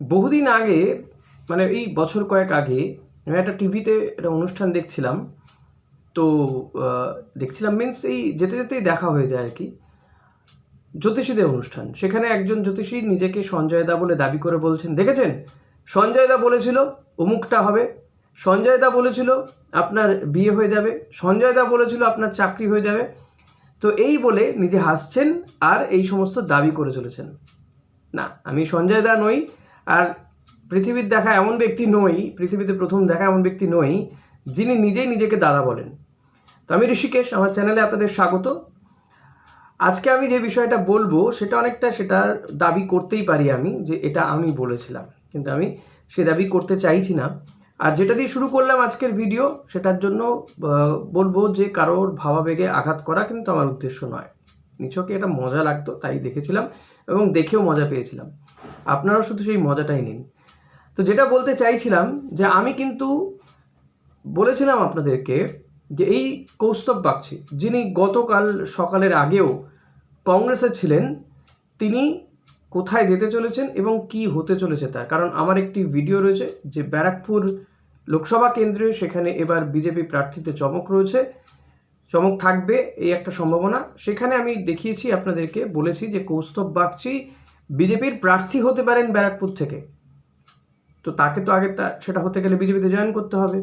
বহুদিন আগে মানে এই বছর কয়েক আগে, আমি একটা টিভিতে একটা অনুষ্ঠান দেখছিলাম। তো দেখছিলাম মিন্স এই যেতে যেতেই দেখা হয়ে যায় আর কি। জ্যোতিষীদের অনুষ্ঠান। সেখানে একজন জ্যোতিষী নিজেকে সঞ্জয় দা বলে দাবি করে বলছেন, দেখেছেন? সঞ্জয় দা বলেছিল অমুকটা হবে। সঞ্জয় দা বলেছিল আপনার বিয়ে হয়ে যাবে। সঞ্জয় দা বলেছিল আপনার চাকরি হয়ে যাবে। তো এই বলে নিজে হাসছেন আর এই সমস্ত দাবি করে চলেছেন। না, আমি সঞ্জয় দা নই আর পৃথিবীর দেখা এমন ব্যক্তি নই, পৃথিবীতে প্রথম দেখা এমন ব্যক্তি নই, যিনি নিজেই নিজেকে দাদা বলেন। তো আমি ঋষিকেশ, আমার চ্যানেলে আপনাদের স্বাগত। আজকে আমি যে বিষয়টা বলব, সেটা অনেকটা সেটার দাবি করতেই পারি আমি, যে এটা আমি বলেছিলাম। কিন্তু আমি সে দাবি করতে চাইছি না। আর যেটা দিয়ে শুরু করলাম আজকের ভিডিও, সেটার জন্য বলব যে কারোর ভাবাবেগে আঘাত করা কিন্তু আমার উদ্দেশ্য নয়। নিছকে এটা মজা লাগতো, তাই দেখেছিলাম এবং দেখেও মজা পেয়েছিলাম। আপনারাও শুধু সেই মজাটাই নিন। তো যেটা বলতে চাইছিলাম যে আমি কিন্তু বলেছিলাম আপনাদেরকে যে এই কৌস্তব বাগচি, যিনি গতকাল সকালের আগেও কংগ্রেসে ছিলেন, তিনি কোথায় যেতে চলেছেন এবং কি হতে চলেছে তার? কারণ আমার একটি ভিডিও রয়েছে যে ব্যারাকপুর লোকসভা কেন্দ্রে, সেখানে এবার বিজেপি প্রার্থীতে চমক রয়েছে। চমক থাকবে এই একটা সম্ভাবনা। সেখানে আমি দেখিয়েছি আপনাদেরকে, বলেছি যে কৌস্তব বাগচি বিজেপির প্রার্থী হতে পারেন ব্যারাকপুর থেকে। তো তাকে তো আগে তা সেটা হতে গেলে বিজেপিতে জয়েন করতে হবে।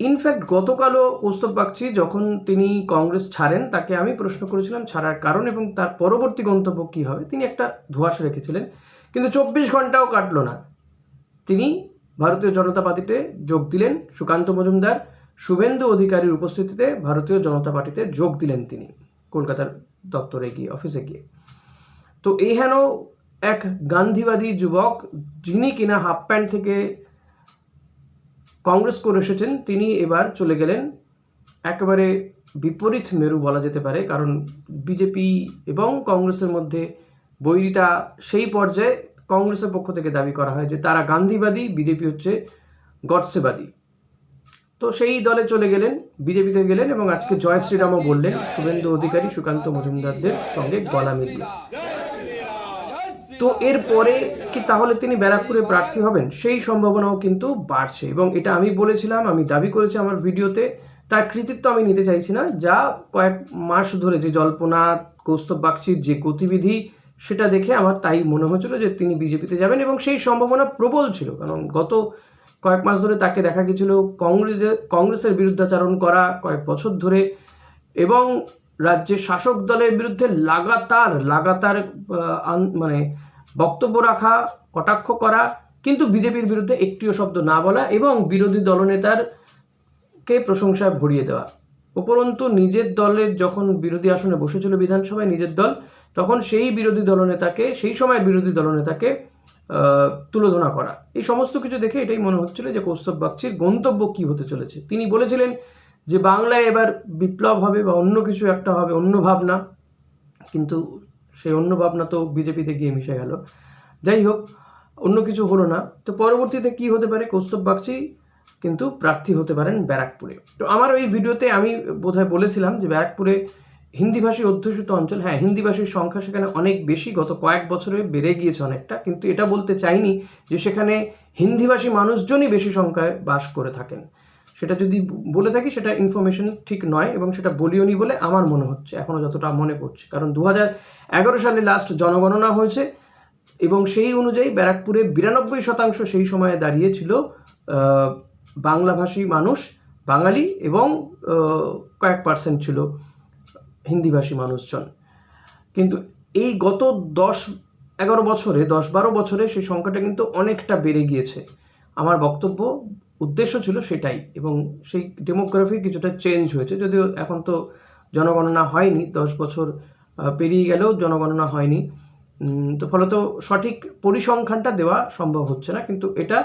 ইনফ্যাক্ট গতকালও কৌস্তব বাগচি যখন তিনি কংগ্রেস ছাড়েন, তাকে আমি প্রশ্ন করেছিলাম, ছাড়ার কারণ এবং তার পরবর্তী গন্তব্য কী হবে? তিনি একটা ধোঁয়াশা রেখেছিলেন, কিন্তু চব্বিশ ঘন্টাও কাটলো না। তিনি ভারতীয় জনতা পার্টিতে যোগ দিলেন সুকান্ত মজুমদার শুভেন্দু অধিকারীর উপস্থিতিতে ভারতীয় জনতা পার্টিতে যোগ দিলেন তিনি কলকাতার দপ্তরে গিয়ে, অফিসে গিয়ে। তো এই হেন এক গান্ধীবাদী যুবক, যিনি কিনা হাফ প্যান্ট থেকে কংগ্রেস করে এসেছেন, তিনি এবার চলে গেলেন একেবারে বিপরীত মেরু বলা যেতে পারে, কারণ বিজেপি এবং কংগ্রেসের মধ্যে বৈরিতা সেই পর্যায়ে কংগ্রেসের পক্ষ থেকে দাবি করা হয় যে তারা গান্ধীবাদী, বিজেপি হচ্ছে গডসেবাদী। তো সেই দলে চলে গেলেন বিজেপিতে গেলেন এবং আজকে জয় শ্রীরামও বললেন, শুভেন্দু অধিকারী সুকান্ত মজুমদারদের সঙ্গে গলা মিলিয়ে। তো এরপরে কি তাহলে তিনি ব্যারাকপুরে প্রার্থী হবেন? সেই সম্ভাবনাও কিন্তু বাড়ছে এবং এটা আমি বলেছিলাম, আমি দাবি করেছি আমার ভিডিওতে, তার কৃতিত্ব আমি নিতে চাইছি না। যা কয়েক মাস ধরে যে জল্পনা, কৌস্তব বাগচির যে গতিবিধি, সেটা দেখে আমার তাই মনে হয়েছিল যে তিনি বিজেপিতে যাবেন এবং সেই সম্ভাবনা প্রবল ছিল। কারণ গত কয়েক মাস ধরে তাকে দেখা গেছিল কংগ্রেসের কংগ্রেসের বিরুদ্ধাচারণ করা কয়েক বছর ধরে এবং রাজ্যের শাসক দলের বিরুদ্ধে লাগাতার লাগাতার মানে বক্তব্য রাখা, কটাক্ষ করা, কিন্তু বিজেপির বিরুদ্ধে একটিও শব্দ না বলা এবং বিরোধী দলনেতার কে প্রশংসায় ভরিয়ে দেওয়া। উপরন্তু নিজের দলের যখন বিরোধী আসনে বসেছিল বিধানসভায় নিজের দল, তখন সেই বিরোধী দলনেতাকে, সেই সময় বিরোধী দলনেতাকে তুলোধনা করা। এই সমস্ত কিছু দেখে এটাই মনে হচ্ছিল যে কৌস্তব বাগচির গন্তব্য কি হতে চলেছে। তিনি বলেছিলেন যে বাংলায় এবার বিপ্লব হবে বা অন্য কিছু একটা হবে, অন্য ভাবনা। কিন্তু সেই অন্য ভাবনা তো বিজেপিতে গিয়ে মিশে গেল। যাই হোক, অন্য কিছু হলো না। তো পরবর্তীতে কি হতে পারে? কৌস্তব বাগচি কিন্তু প্রার্থী হতে পারেন ব্যারাকপুরে। তো আমার ওই ভিডিওতে আমি বোধহয় বলেছিলাম যে ব্যারাকপুরে হিন্দিভাষী অধ্যুষিত অঞ্চল হ্যাঁ হিন্দিভাষীর সংখ্যা সেখানে অনেক বেশি, গত কয়েক বছরে বেড়ে গিয়েছে অনেকটা, কিন্তু এটা বলতে চাইনি যে সেখানে হিন্দিভাষী মানুষজনই বেশি সংখ্যায় বাস করে থাকেন। সেটা যদি বলে থাকি সেটা ইনফরমেশন ঠিক নয় এবং সেটা বলিওনি বলে আমার মনে হচ্ছে এখনও যতটা মনে পড়ছে। কারণ দু সালে লাস্ট জনগণনা হয়েছে এবং সেই অনুযায়ী ব্যারাকপুরে বিরানব্বই শতাংশ সেই সময়ে দাঁড়িয়েছিল বাংলাভাষী মানুষ, বাঙালি এবং কয়েক পার্সেন্ট ছিল। হিন্দিভাষী মানুষজন। কিন্তু এই গত দশ, এগারো বছরে, দশ বারো বছরে সেই সংখ্যাটা কিন্তু অনেকটা বেড়ে গিয়েছে। আমার বক্তব্য, উদ্দেশ্য ছিল সেটাই এবং সেই ডেমোগ্রাফি কিছুটা চেঞ্জ হয়েছে। যদিও এখন তো জনগণনা হয়নি, দশ বছর পেরিয়ে গেলেও জনগণনা হয়নি। তো ফলত সঠিক পরিসংখ্যানটা দেওয়া সম্ভব হচ্ছে না। কিন্তু এটা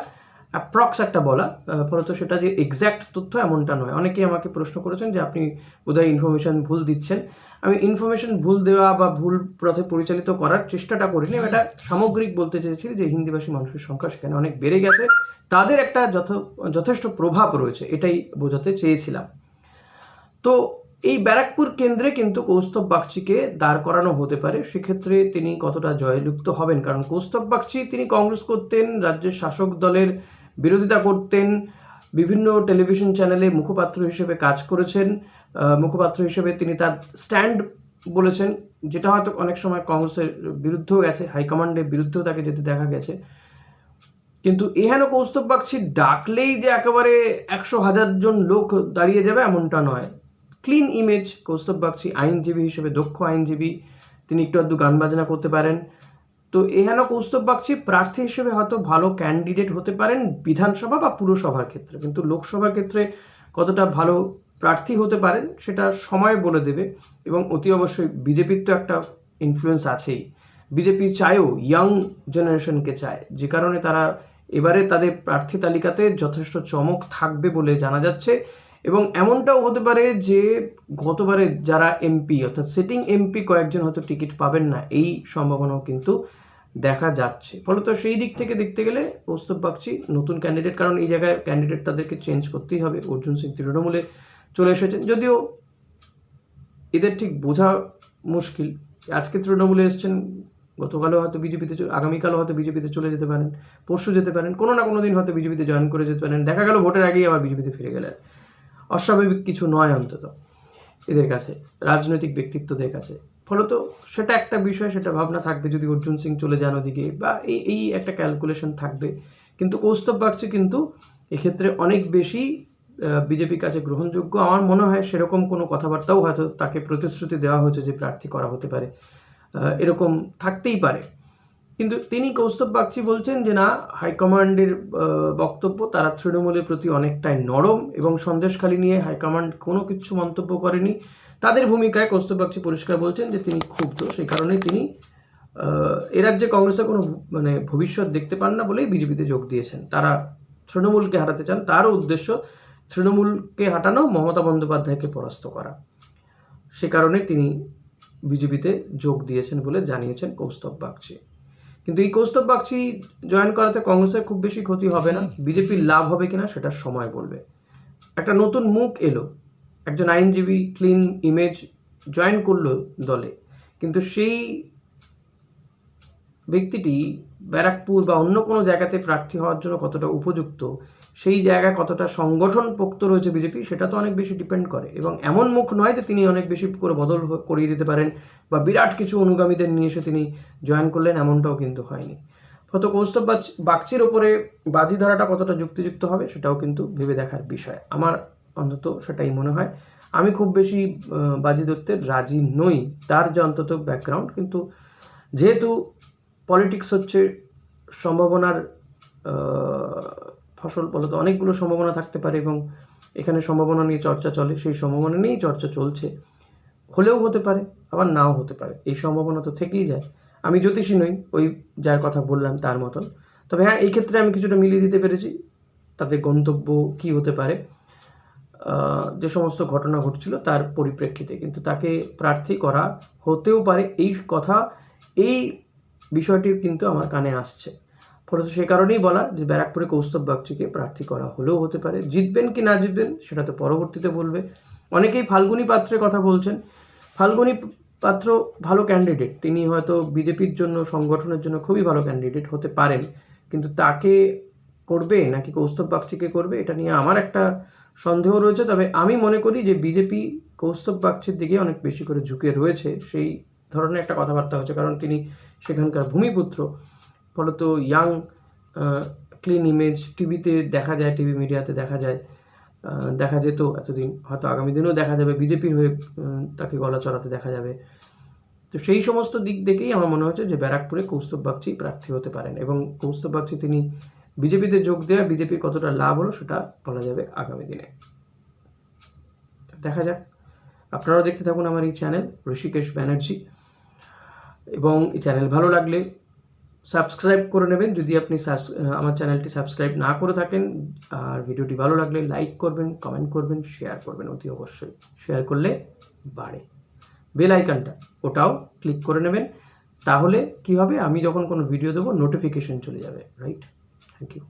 অ্যাপ্রক্স একটা বলা ফলত সেটা যে এক্স্যাক্ট তথ্য এমনটা নয়। অনেকেই আমাকে প্রশ্ন করেছেন যে আপনি বোধহয় ইনফরমেশন ভুল দিচ্ছেন। আমি ইনফরমেশন ভুল দেওয়া বা ভুল পথে পরিচালিত করার চেষ্টাটা করিনি এটা সামগ্রিক বলতে চেয়েছি যে হিন্দিভাষী মানুষের সংখ্যা সেখানে অনেক বেড়ে গেছে। তাদের একটা যথ, যথেষ্ট প্রভাব রয়েছে, এটাই বোঝাতে চেয়েছিলাম। তো এই ব্যারাকপুর কেন্দ্রে কিন্তু কৌস্তব বাগচিকে দাঁড় করানো হতে পারে। সেক্ষেত্রে তিনি কতটা জয়যুক্ত হবেন? কারণ কৌস্তব বাগচি তিনি কংগ্রেস করতেন, রাজ্যের শাসক দলের বিরোধিতা করতেন বিভিন্ন টেলিভিশন চ্যানেলে মুখপাত্র হিসেবে কাজ করেছেন। মুখপাত্র হিসেবে তিনি তার স্ট্যান্ড বলেছেন, যেটা হয়তো অনেক সময় কংগ্রেসের বিরুদ্ধেও গেছে হাইকমান্ডের বিরুদ্ধেও তাকে যেতে দেখা গেছে। কিন্তু এহেন কৌস্তব বাগচি ডাকলেই যে একেবারে একশো হাজার জন লোক দাঁড়িয়ে যাবে এমনটা নয়। ক্লিন ইমেজ কৌস্তব বাগচি আইনজীবী হিসেবে, দক্ষ আইনজীবী, তিনি একটু আধটু গান বাজনা করতে পারেন। তো এহেন কৌস্তব বাগচি প্রার্থী হিসেবে হয়তো ভালো ক্যান্ডিডেট হতে পারেন বিধানসভা বা পুরসভার ক্ষেত্রে। কিন্তু লোকসভার ক্ষেত্রে কতটা ভালো প্রার্থী হতে পারেন সেটা সময় বলে দেবে এবং অতি অবশ্যই বিজেপির তো একটা ইনফ্লুয়েন্স আছেই। বিজেপি চায়ও ইয়াং জেনারেশনকে চায়। যে কারণে তারা এবারে তাদের প্রার্থী তালিকাতে যথেষ্ট চমক থাকবে বলে জানা যাচ্ছে। এবং এমনটাও হতে পারে যে গতবারে যারা এমপি অর্থাৎ সিটিং এমপি কয়েকজন হয়তো টিকিট পাবেন না, এই সম্ভাবনাও কিন্তু দেখা যাচ্ছে। ফলত সেই দিক থেকে দেখতে গেলে কৌস্তব বাগচি নতুন ক্যান্ডিডেট কারণ এই জায়গায় ক্যান্ডিডেট তাদেরকে চেঞ্জ করতেই হবে। অর্জুন সিং তৃণমূলে চলে এসেছেন। যদিও এদের ঠিক বোঝা মুশকিল। আজকে তৃণমূলে এসছেন, গতকালও হয়তো বিজেপিতে আগামীকালও হয়তো বিজেপিতে চলে যেতে পারেন, পরশু যেতে পারেন, কোনো না কোনো দিন হয়তো বিজেপিতে জয়েন করে যেতে পারেন। দেখা গেল ভোটের আগেই আবার বিজেপিতে ফিরে গেলেন। অস্বাভাবিক কিছু নয় অন্তত এদের কাছে, রাজনৈতিক ব্যক্তিত্বদের কাছে। ফলত সেটা একটা বিষয়, সেটা ভাবনা থাকবে যদি অর্জুন সিং চলে যান ওদিকে বা এই এই একটা ক্যালকুলেশন থাকবে। কিন্তু কৌস্তব বাগচি কিন্তু এক্ষেত্রে অনেক বেশি বিজেপির কাছে গ্রহণযোগ্য। আমার মনে হয় সেরকম কোনো কথাবার্তাও হয়তো তাকে প্রতিশ্রুতি দেওয়া হয়েছে যে প্রার্থী করা হতে পারে। এরকম থাকতেই পারে। কিন্তু তিনি কৌস্তব বাগচি বলছেন যে, না হাইকমান্ডের বক্তব্য তারা তৃণমূলের প্রতি অনেকটাই নরম এবং সন্দেশখালী নিয়ে হাইকমান্ড কোনো কিছু মন্তব্য করেনি। তাদের ভূমিকায় কৌস্তব বাগচি পরিষ্কার বলছেন যে, তিনি ক্ষুব্ধ। সেই কারণে তিনি এ রাজ্যে কংগ্রেসে কোনো মানে ভবিষ্যৎ দেখতে পান না বলেই বিজেপিতে যোগ দিয়েছেন। তারা তৃণমূলকে হারাতে চান। তারও উদ্দেশ্য তৃণমূলকে হাঁটানো, মমতা বন্দ্যোপাধ্যায়কে পরাস্ত করা। সে কারণে তিনি বিজেপিতে যোগ দিয়েছেন বলে জানিয়েছেন কৌস্তব বাগচি। কিন্তু এই কৌস্তব বাগচি জয়েন করাতে কংগ্রেসের খুব বেশি ক্ষতি হবে না। বিজেপির লাভ হবে কিনা সেটা সময় বলবে। একটা নতুন মুখ এলো। একজন আইনজীবী ক্লিন ইমেজ জয়েন করল দলে। কিন্তু সেই ব্যক্তিটি ব্যারাকপুর বা অন্য কোনো জায়গাতে প্রার্থী হওয়ার জন্য কতটা উপযুক্ত সেই জায়গায় কতটা সংগঠন পোক্ত রয়েছে বিজেপি, সেটা তো অনেক বেশি ডিপেন্ড করে। এবং এমন মুখ নয় যে তিনি অনেক বেশি করে বদল করিয়ে দিতে পারেন বা বিরাট কিছু অনুগামীদের নিয়ে এসে তিনি জয়েন করলেন, এমনটাও কিন্তু হয়নি। ফত কৌস্তব বাগ- বাগচির ওপরে বাজি ধরাটা কতটা যুক্তিযুক্ত হবে, সেটাও কিন্তু ভেবে দেখার বিষয়। আমার অন্তত সেটাই মনে হয়। আমি খুব বেশি বাজি ধরতে রাজি নই, তার যে অন্তত ব্যাকগ্রাউন্ড কিন্তু যেহেতু পলিটিক্স হচ্ছে সম্ভাবনার ফসল বলতে অনেকগুলো সম্ভাবনা থাকতে পারে এবং এখানে সম্ভাবনা নিয়ে চর্চা চলে, সেই সম্ভাবনা নিয়েই চর্চা চলছে। হলেও হতে পারে, আবার নাও হতে পারে, এই সম্ভাবনা তো থেকেই যায়। আমি জ্যোতিষী নই, ওই যার কথা বললাম তার মতন। তবে হ্যাঁ এই ক্ষেত্রে আমি কিছুটা মিলিয়ে দিতে পেরেছি তাদের গন্তব্য কি হতে পারে যে সমস্ত ঘটনা ঘটছিল তার পরিপ্রেক্ষিতে। কিন্তু তাকে প্রার্থী করা হতেও পারে, এই কথা, এই বিষয়টি কিন্তু আমার কানে আসছে। ফলত সে কারণেই বলা যে ব্যারাকপুরে কৌস্তব বাগচিকে প্রার্থী করা হলেও হতে পারে। জিতবেন কি না জিতবেন সেটা তো পরবর্তীতে বলবে। অনেকেই ফাল্গুনী পাত্রের কথা বলছেন। ফাল্গুনী পাত্র ভালো ক্যান্ডিডেট তিনি হয়তো বিজেপির জন্য, সংগঠনের জন্য খুবই ভালো ক্যান্ডিডেট হতে পারেন। কিন্তু তাকে করবে নাকি কৌস্তব বাগচিকে করবে, এটা নিয়ে আমার একটা সন্দেহ রয়েছে। তবে আমি মনে করি যে বিজেপি কৌস্তব বাগচির দিকে অনেক বেশি করে ঝুঁকে রয়েছে। সেই ধরনের একটা কথাবার্তা হচ্ছে। কারণ তিনি সেখানকার ভূমিপুত্র। ফলত ইয়াং ক্লিন ইমেজ টিভিতে দেখা যায়, টিভি মিডিয়াতে দেখা যায়। দেখা যেত এতদিন, হয়তো আগামী দিনেও দেখা যাবে বিজেপির হয়ে তাকে গলা চড়াতে দেখা যাবে। তো সেই সমস্ত দিক দেখেই আমার মনে হচ্ছে যে ব্যারাকপুরে কৌস্তব বাগচি প্রার্থী হতে পারেন এবং কৌস্তব বাগচি তিনি বিজেপিতে যোগ দেওয়া বিজেপির কতটা লাভ হলো সেটা বলা যাবে আগামী দিনে। দেখা যাক। আপনারাও দেখতে থাকুন আমার এই চ্যানেল ঋষিকেশ ব্যানার্জি। এবং এই চ্যানেল ভালো লাগলে সাবস্ক্রাইব করে নেবেন। যদি আপনি আমার চ্যানেলটি সাবস্ক্রাইব না করে থাকেন, আর ভিডিওটি ভালো লাগলে লাইক করবেন, কমেন্ট করবেন, শেয়ার করবেন অতি অবশ্যই। শেয়ার করলে বাড়ে। বেল আইকনটা, ওটাও ক্লিক করে নেবেন। তাহলে কি হবে? আমি যখন কোনো ভিডিও দেবো, নোটিফিকেশন চলে যাবে, রাইট? Thank you.